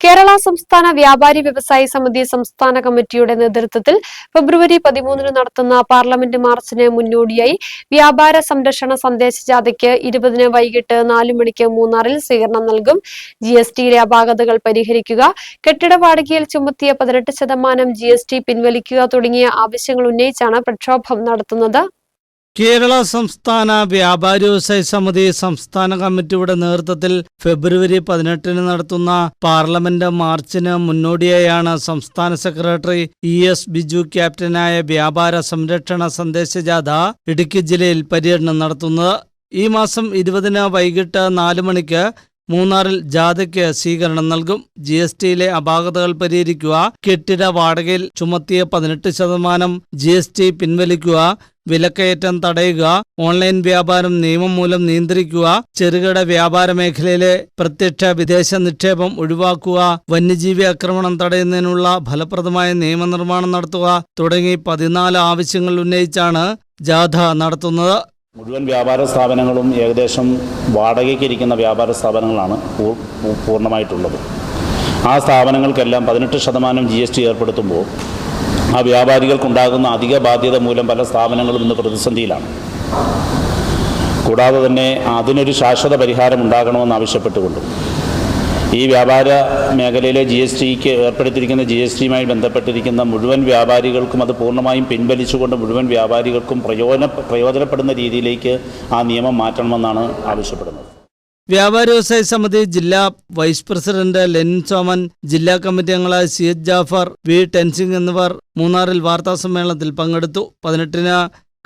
കേരള സംസ്ഥാന വ്യാപാരി വ്യവസായി സമിതി സംസ്ഥാന കമ്മിറ്റിയുടെ നേതൃത്വത്തിൽ ഫെബ്രുവരി പതിമൂന്നിന് നടത്തുന്ന പാർലമെന്റ് മാർച്ചിന് മുന്നോടിയായി വ്യാപാര സംരക്ഷണ സന്ദേശ ജാഥയ്ക്ക് ഇരുപതിന് വൈകിട്ട് നാലു മണിക്ക് മൂന്നാറിൽ സ്വീകരണം നൽകും. ജി എസ് ടിയിലെ അപാകതകൾ പരിഹരിക്കുക കെട്ടിട വാടകയിൽ ചുമത്തിയ പതിനെട്ട് ശതമാനം ജി എസ് ടി പിൻവലിക്കുക തുടങ്ങിയ ആവശ്യങ്ങൾ ഉന്നയിച്ചാണ് പ്രക്ഷോഭം നടത്തുന്നത്. കേരള സംസ്ഥാന വ്യാപാരി വ്യവസായ സമിതി സംസ്ഥാന കമ്മിറ്റിയുടെ നേതൃത്വത്തിൽ ഫെബ്രുവരി പതിനെട്ടിന് നടത്തുന്ന പാർലമെന്റ് മാർച്ചിന് മുന്നോടിയായാണ് സംസ്ഥാന സെക്രട്ടറി ഇ എസ് ബിജു ക്യാപ്റ്റനായ വ്യാപാര സംരക്ഷണ സന്ദേശജാഥ ഇടുക്കി ജില്ലയിൽ പര്യടനം നടത്തുന്നത്. ഈ മാസം ഇരുപതിന് വൈകിട്ട് നാല് മണിക്ക് മൂന്നാറിൽ ജാഥയ്ക്ക് സ്വീകരണം നൽകും. ജി എസ് ടിയിലെ അപാകതകൾ പരിഹരിക്കുക കെട്ടിട വാടകയിൽ ചുമത്തിയ പതിനെട്ട് ശതമാനം ജി എസ് ടി പിൻവലിക്കുക വിലക്കയറ്റം തടയുക ഓൺലൈൻ വ്യാപാരം നിയമം മൂലം നിയന്ത്രിക്കുക ചെറുകിട വ്യാപാര മേഖലയിലെ പ്രത്യക്ഷ വിദേശ നിക്ഷേപം ഒഴിവാക്കുക വന്യജീവി ആക്രമണം തടയുന്നതിനുള്ള ഫലപ്രദമായ നിയമനിർമ്മാണം നടത്തുക തുടങ്ങി പതിനാല് ആവശ്യങ്ങൾ ഉന്നയിച്ചാണ് ജാഥ നടത്തുന്നത്. മുഴുവൻ വ്യാപാര സ്ഥാപനങ്ങളും ഏകദേശം വാടകയ്ക്ക് ഇരിക്കുന്ന വ്യാപാര സ്ഥാപനങ്ങളാണ് പൂർണമായിട്ടുള്ളത്. ആ സ്ഥാപനങ്ങൾക്കെല്ലാം പതിനെട്ട് ശതമാനം ജി എസ് ടി ഏർപ്പെടുത്തുമ്പോൾ ആ വ്യാപാരികൾക്കുണ്ടാകുന്ന അധിക ബാധ്യത മൂലം പല സ്ഥാപനങ്ങളും ഇന്ന് പ്രതിസന്ധിയിലാണ്. കൂടാതെ തന്നെ അതിനൊരു ശാശ്വത പരിഹാരം ഉണ്ടാകണമെന്ന് ആവശ്യപ്പെട്ടുകൊണ്ടും ഈ വ്യാപാര മേഖലയിലെ ജി എസ് ടിക്ക് ഏർപ്പെടുത്തിയിരിക്കുന്ന ജി എസ് ടിയുമായി ബന്ധപ്പെട്ടിരിക്കുന്ന മുഴുവൻ വ്യാപാരികൾക്കും അത് പൂർണമായും പിൻവലിച്ചുകൊണ്ട് മുഴുവൻ വ്യാപാരികൾക്കും പ്രയോജന പ്രയോജനപ്പെടുന്ന രീതിയിലേക്ക് ആ നിയമം മാറ്റണമെന്നാണ് ആവശ്യപ്പെടുന്നത്. വ്യാപാര വ്യവസായ സമിതി ജില്ലാ വൈസ് പ്രസിഡന്റ് ലെനിൻ സോമൻ ജില്ലാ കമ്മിറ്റി അംഗങ്ങളായ C H Jafar V Tensing എന്നിവർ മൂന്നാറിൽ വാർത്താ വാർത്താസമ്മേളനത്തിൽ പങ്കെടുത്തു. പതിനെട്ടിന്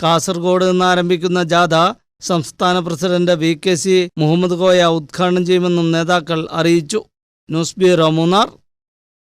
കാസർഗോഡ് നിന്ന് ആരംഭിക്കുന്ന ജാഥ സംസ്ഥാന president V K C Muhammad Koya ഉദ്ഘാടനം ചെയ്യുമെന്നും നേതാക്കൾ അറിയിച്ചു. News bureau Munnar.